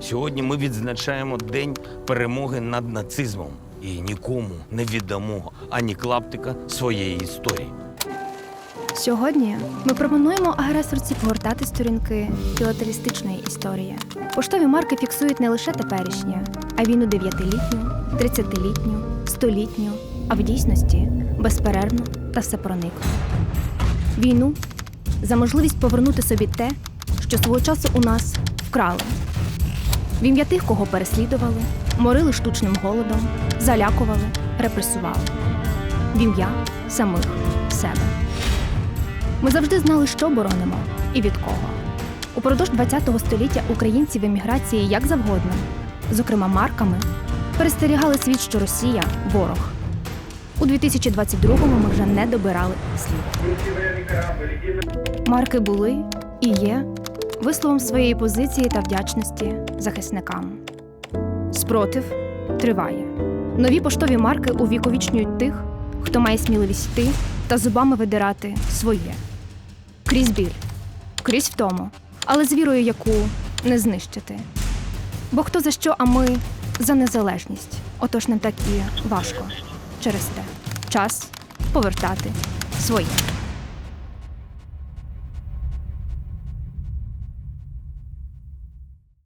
Сьогодні ми відзначаємо День перемоги над нацизмом і нікому не віддамо ані клаптика своєї історії. Сьогодні ми пропонуємо агресорці погортати сторінки філателістичної історії. Поштові марки фіксують не лише теперішнє, а війну дев'ятилітню, тридцятилітню, столітню, а в дійсності безперервну та всепроникну. Війну за можливість повернути собі те, що свого часу у нас вкрали. В ім'я тих, кого переслідували, морили штучним голодом, залякували, репресували. В ім'я самих себе. Ми завжди знали, що боронимо і від кого. Упродовж ХХ століття українці в еміграції як завгодно, зокрема марками, перестерігали світ, що Росія ворог. У 2022-му ми вже не добирали слід. Марки були і є висловом своєї позиції та вдячності захисникам. Спротив триває. Нові поштові марки увіковічнюють тих, хто має сміливість йти та зубами видирати своє. Крізь біль, крізь втому, але з вірою, яку не знищити. Бо хто за що, а ми за незалежність. Отож нам так і важко через те. Час повертати своє.